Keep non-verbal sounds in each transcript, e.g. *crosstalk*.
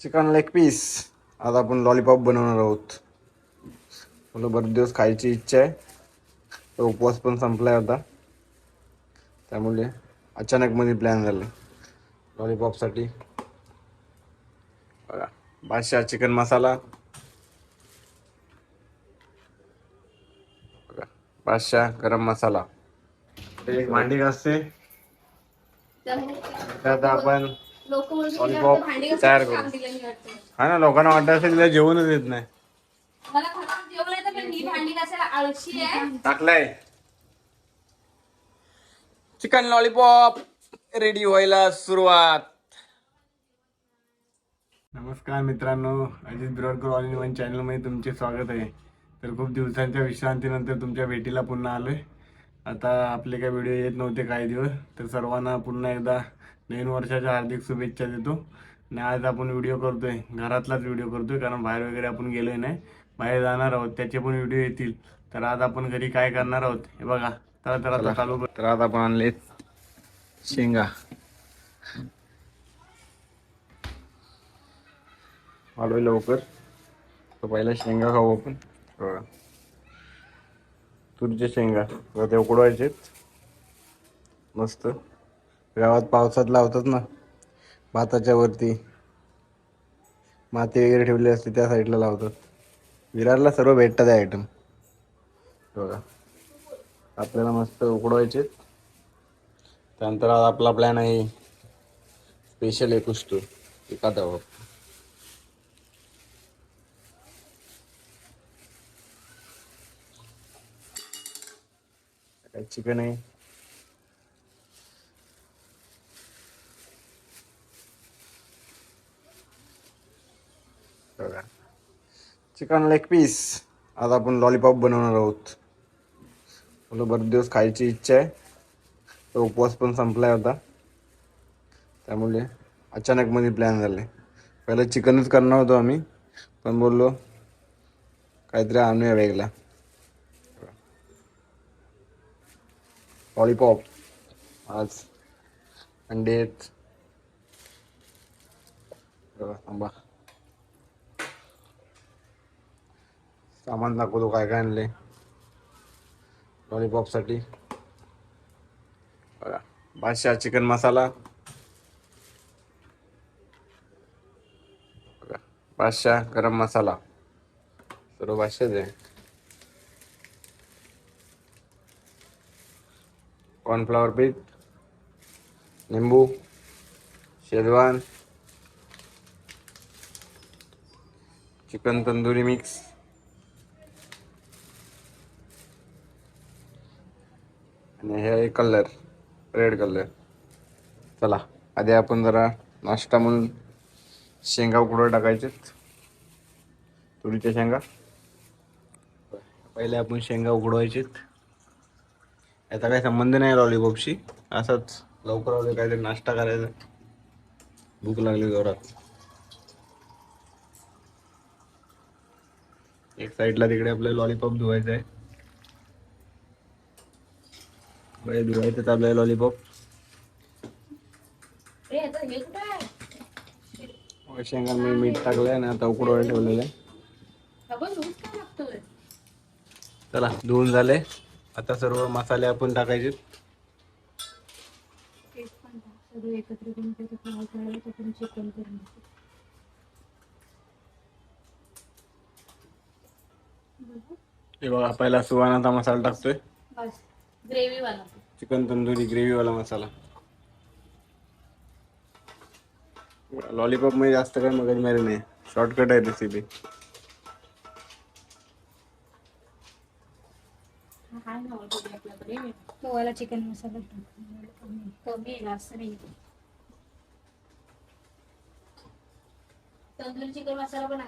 Chicken leg piece आज आपण lollipop बनवणार आहोत. मला बरेच दिवस खायची इच्छा आहे. तर उपवास पण संपलाय होता त्यामुळे अचानक मध्ये प्लॅन झाले. लॉलीपॉपसाठी बघा बादशाह चिकन मसाला बघा बादशाह गरम मसाला ते एक भांडी घासते. त्यात आपण तयार करू. हा ना लोकांना वाटत असेल तिला जेवणच येत नाही. ही टाकलाय. चिकन लॉलीपॉप रेडी व्हायला सुरुवात. नमस्कार मित्रांनो Ajit Birodkar all in one चॅनलमध्ये तुमचे स्वागत आहे. तर खूप दिवसांच्या विश्रांतीनंतर तुमच्या भेटीला पुन्हा आलोय. आता आपले काही व्हिडिओ येत नव्हते काही दिवस तर सर्वांना पुन्हा एकदा नवीन वर्षाच्या हार्दिक शुभेच्छा देतो. आणि आज आपण व्हिडिओ करतोय. घरातलाच व्हिडिओ करतोय कारण बाहेर वगैरे आपण गेलोय नाही. बाहेर जाणार आहोत. त्याचे पण व्हिडिओ येतील. तर आज आपण घरी काय करणार आहोत? हे बघा. तर तर आता चालू. तर आज आपण आणले शेंगा. वाढवे लवकर. तर पहिला शेंगा खाऊ आपण. तुरीच्या शेंगा. ते उकडवायचेत. मस्त. गावात पावसात लावतात ना भाताच्या वरती. माती वगैरे ठेवली असते त्या साईडला लावतात. विरारला सर्व भेटतात आयटम बघा. आपल्याला मस्त उकडवायचे त्यानंतर आज आपला प्लॅन आहे स्पेशल एक असतो एखादा चिकन आहे बघा चिकन लेग पीस. आज आपण लॉलीपॉप बनवणार आहोत. मला बरेच दिवस खायची इच्छा आहे. तो उपवास पण संपलाय होता त्यामुळे अचानक मध्ये प्लॅन झाले. पहिलं चिकनच करणार होतो आम्ही. पण बोललो काहीतरी आणूया वेगळा. लॉलीपॉप आज अंडे आहेत. थांबा. सामान दाखवतो काय काय आणले? लॉलीपॉपसाठी. बघा बादशाह चिकन मसाला. बघा बादशाह गरम मसाला. सर्व बादशाच आहे. कॉर्नफ्लॉवर पीठ निंबू शेजवान चिकन तंदुरी मिक्स. आणि हे कलर रेड कलर. चला आधी आपण जरा नाश्ता म्हणून शेंगा उकडं टाकायचे तुरीच्या शेंगा. पहिले आपण शेंगा उकडवायचे याचा काही संबंध नाही लॉलीपॉपशी. असंच लवकर वगैरे काहीतरी नाश्ता करायचा. भूक लागली जोरात. एक साईडला तिकडे आपल्याला लॉलीपॉप धुवायचं आहे बरे धुवायचं चालू आहे लॉलीपॉप ए, आता हे कुठं आहे? शेंगा मी मीठ टाकलंय आणि आता उकडवायला ठेवलेलं आहे? चला धुवून झाले आता सर्व मसाले आपण टाकायचे. हे बघा पहिला सुवानाचा मसाला टाकतोय बस ग्रेव्ही वाला चिकन तंदुरी ग्रेव्ही वाला मसाला. लॉलीपॉपमध्ये जास्त काही मगज मारी नाही. शॉर्टकट आहे रेसिपी हा ना आपल्याकडे. चिकन मसाला. टाक. कमी कमी आहे जास्त नाही. तंदुरी चिकन मसाला पण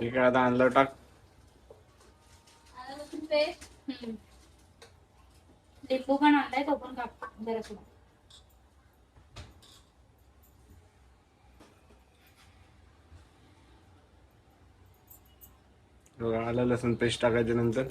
ठीक आहे आता आणलं टाक. लिंबू पण आणलाय तो पण काप जरा बघा, आलं लसूण पेस्ट टाकायच्या नंतर.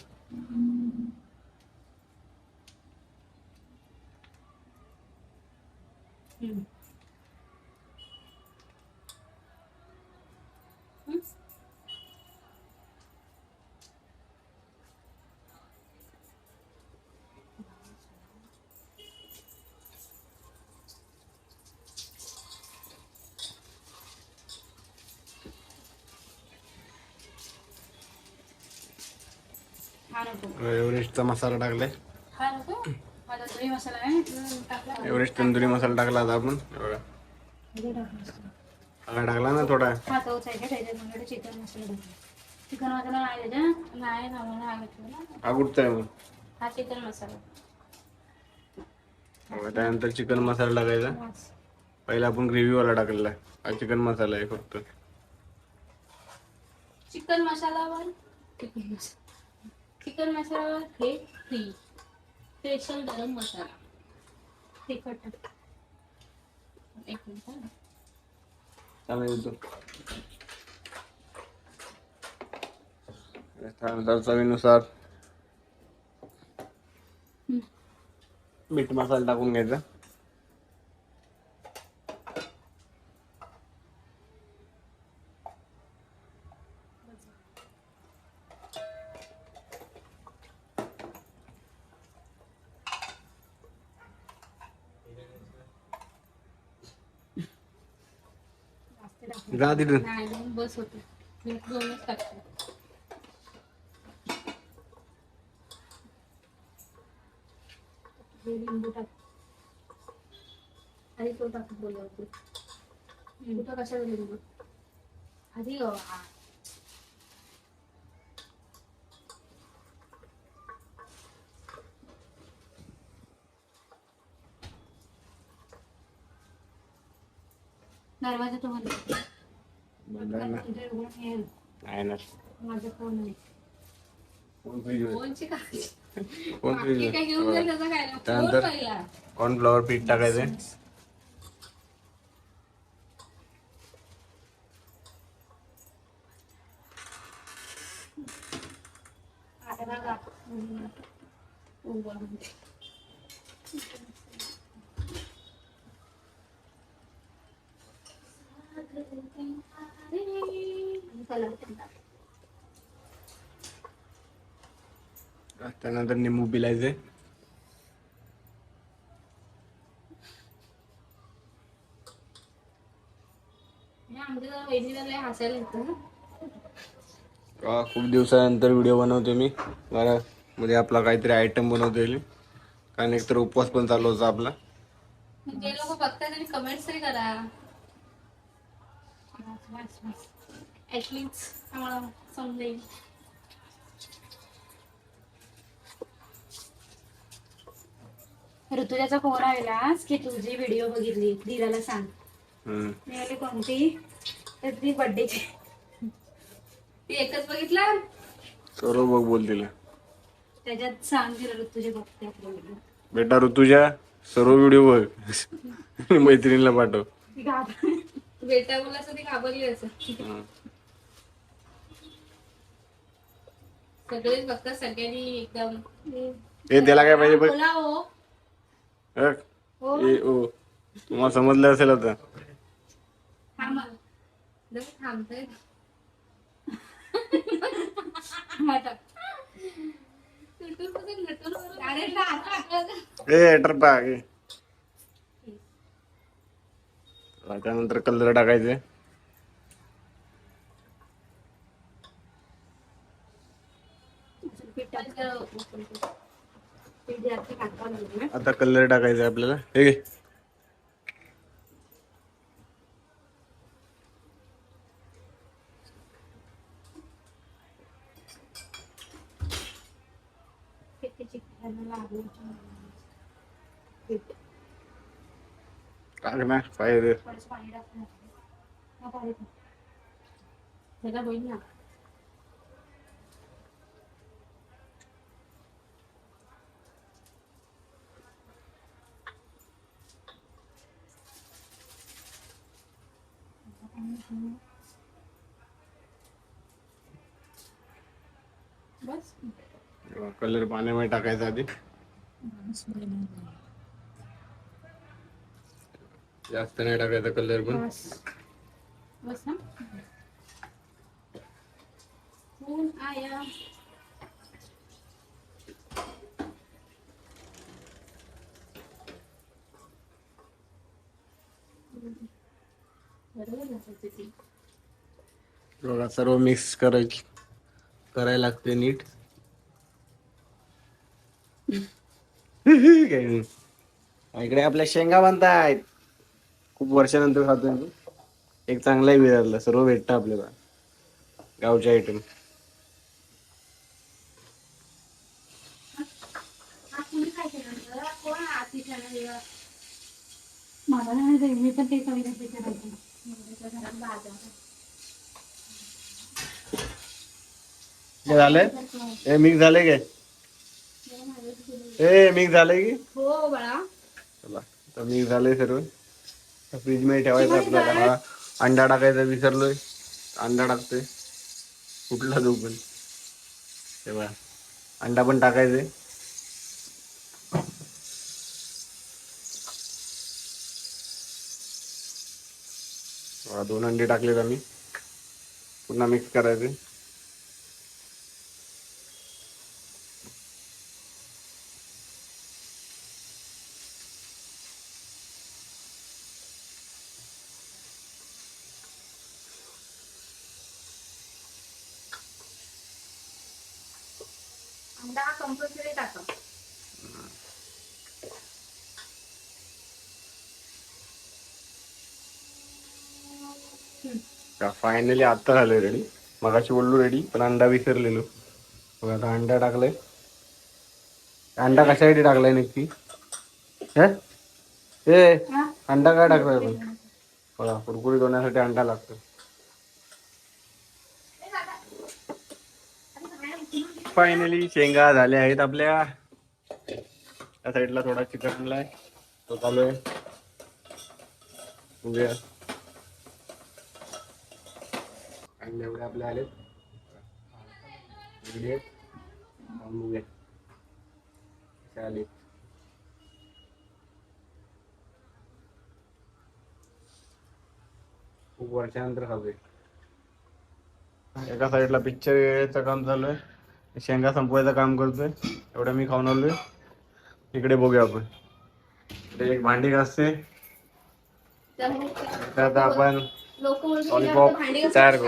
एव्हरेस्टचा मसाला टाकलाय. हा हा मसाला एव्हरेस्ट तंदुरी मसाला टाकला आता आपण. हे बघा हे टाकलं ना थोडा. हा चिकन मसाला मसाला नाही नाही ना कुठचा आहे मग? हा चिकन मसाला. बघा, त्यानंतर चिकन मसाला टाकायचा. पहिला आपण ग्रेव्हीवाला टाकलेला. आहे. हा चिकन मसाला आहे फक्त. चिकन मसालावर चिकन मसाला हे फ्री स्पेशल गरम मसाला. तिखट एक मिनिट त्यानंतर चवीनुसार. मीठ मसाला टाकून घ्यायचा. जा तिथून नाही दोन बस होते. मी दोनच टाकते. हे लिंबू टाक. आधी तो टाक बोलला होते कुठं कशाला लिंबू? आधी अं, हा. दरवाजा तो बंद कर. आहे ना. फोन नाही कोण फ्रीजमध्ये? फोनची काय घेऊन जाईल मध्ये? त्याचा काय नाही. फोन त्यानंतर? पहिला कॉर्नफ्लॉवर पीठ टाकायचं. उभं म्हणजे. आणि कलर पण टाक. त्यानंतर निंबू पिलायचे खूप दिवसानंतर व्हिडिओ बनवतो मी. घरामध्ये आपला काहीतरी आयटम बनवतो येईल कारण एकतर उपवास पण चालू होता आपला. लोक बघतात त्यांनी कमेंट्स तरी करा. आम्हाला समजेल ऋतुजाचा फोन आलेलाच की तुझी व्हिडिओ बघितली. दिदाला सांग. मी आली कोणती? तर ती बर्थडेची ती एकच बघितला? सर्व बघ बोल तिला. त्याच्यात सांग तिला ऋतुजा बघते आपला व्हिडिओ बेटा ऋतुजा सर्व व्हिडिओ बघ. *laughs* मैत्रिणीला पाठव. ती बेटा मुलाचं ती घाबरली असं. सगळेच बघतात सगळ्यांनी एकदम ए त्याला काय पाहिजे बघ बोला हो बघ. हो ए ओ तुम्हाला समजलं असेल आता थांबा जरा थांबतोय हा. नटून. *laughs* अरे. ए टरपा ए. त्यानंतर कलर टाकायचे. आता कलर टाकायचा आपल्याला. हे घे. किती टाक ना पाहिजे कलर पाण्यामध्ये टाकायचा आधी. जास्त नाही टाकायचा कलर पण. बस. बस ना. ऊन आया? बरोबर घालायचं ते. बघा सर्व मिक्स करायची करायला लागते नीट. *laughs* इकडे आपल्या शेंगा बांधतायत. खूप वर्षानंतर खातोय मी. एक चांगलाही विचारलं सर्व भेटतं आपल्याला. गावचे आयटम मला नाही मी पण ते हे झालंय? हे मिक्स झालंय काय? हे मिक्स झालंय की? हो बाळा. चला तर मिक्स झालंय सर्व. फ्रीजमध्ये ठेवायचं आपल्याला हा, अंडा टाकायचा विसरलोय. अंडा टाकतोय कुठला जो पण. तेव्हा अंडा पण टाकायचंय बघा, दोन अंडे टाकलेत आम्ही. पुन्हा मिक्स करायचे अंडा हा कंपल्सरी टाका फायनली आत्ता झालं रेडी मगाशी बोललो रेडी पण अंडा विसरलेलो. बघा आता अंडा टाकलाय. अंडा कशासाठी टाकलाय नक्की? हे? ए अंडा काय टाकलाय पण बघा कुरकुरीत होण्यासाठी अंडा लागतो फायनली शेंगा झाल्या आहेत आपल्या. त्या साईडला थोडा चिकन आणलाय. तो चालू आहे. अंडे एवढे आपले. पाहून बघूया कसे आलेत. खूप वर्षानंतर एका साईडला पिक्चरचं काम चालू आहे. शेंगा संपवायचं काम करतोय. एवढं मी खाऊन आलोय. इकडे बघूया आपण. एक भांडी घासते त्यात आपण लॉलीपॉप तयार करू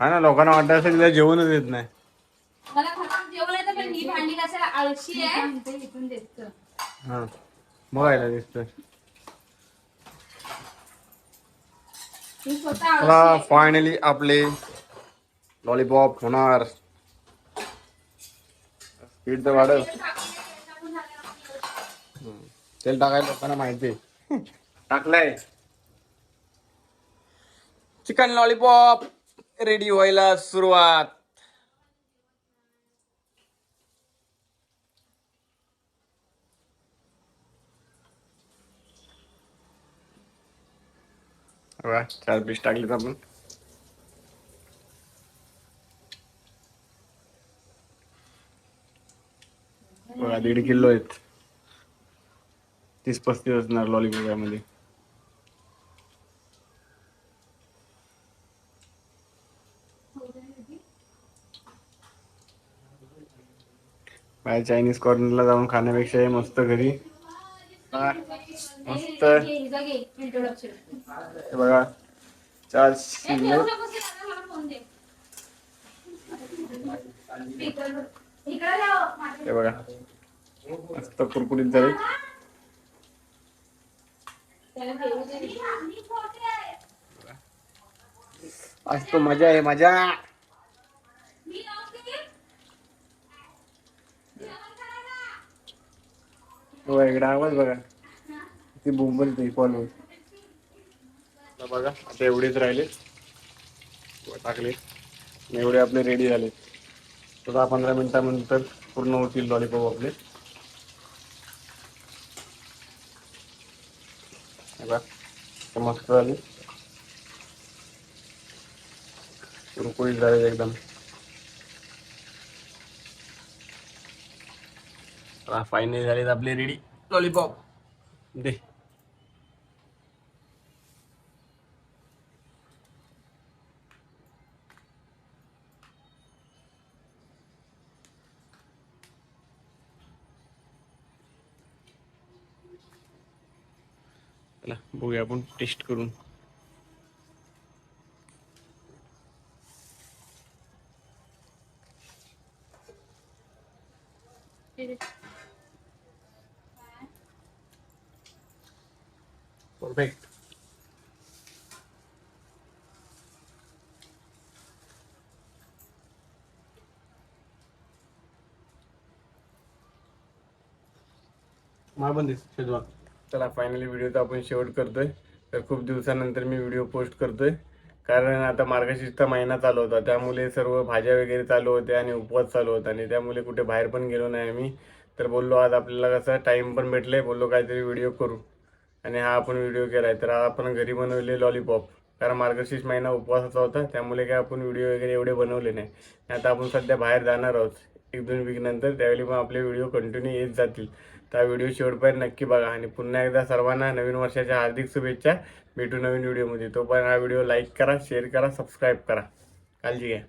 हा ना लोकांना वाटत असेल तिला जेवणच येत नाही. ही हा बघायला दिसतोय. चला फायनली आपले लॉलीपॉप होणार. स्पीड तर वाढव. तेल टाकायला लोकांना माहिती. आहे. *laughs* टाकलंय. Chicken lollipop. रेडी व्हायला सुरुवात. वा चार पीस टाकलेत आपण. बघा दीड किलो आहेत. तीस पस्तीस असणार लॉलीपॉप यामध्ये. बाहेर चायनीज कॉर्नरला जाऊन खाण्यापेक्षा हे मस्त घरी. मस्त. हे बघा चार हे बघा मस्त कुरकुरीत झाले आज तो मजा आहे मजा. हो इकडे आवाज बघा. ती बोंबल ते फॉलो बघा आता एवढेच राहिले. टाकले. एवढे आपले रेडी झाले. तर दहा पंधरा मिनिटानंतर पूर्ण होतील लॉलीपॉप आपले. बघा, मस्त झाले. कुरकुरीत झाले एकदम. फायनली झालेत आपले रेडी लॉलीपॉप दे. चला बघूया आपण टेस्ट करून. परफेक्ट महाबंदीस शेजवान. चला फायनली व्हिडिओचा आपण शेवट करतोय. तर खूप दिवसानंतर मी व्हिडिओ पोस्ट करतोय. कारण आता मार्गशीर्षचा महिना चालू होता. त्यामुळे सर्व भाज्या वगैरे चालू होत्या आणि उपवास चालू होता. आणि त्यामुळे कुठे बाहेर पण गेलो नाही आम्ही. तर बोललो आज आपल्याला कसं टाईम पण भेटले बोललो काहीतरी व्हिडिओ करू. आणि हा आपण व्हिडिओ केलाय. तर आपण घरी बनवले लॉलीपॉप कारण मार्गशीर्ष महिना उपवासाचा होता त्यामुळे काय आपण व्हिडिओ वगैरे एवढे बनवले नाही. आता आपण सध्या बाहेर जाणार आहोत. एक दोन वीक नंतर त्यावेळी मग आपले व्हिडिओ कंटिन्यू येत जातील. तर व्हिडिओ शेवटपर्यंत नक्की बघा. आणि पुन्हा एकदा सर्वांना नवीन वर्षाच्या हार्दिक शुभेच्छा. भेटू नवीन व्हिडिओमध्ये तोपर्यंत हा व्हिडिओ लाईक करा शेअर करा सबस्क्राईब करा. काळजी घ्या.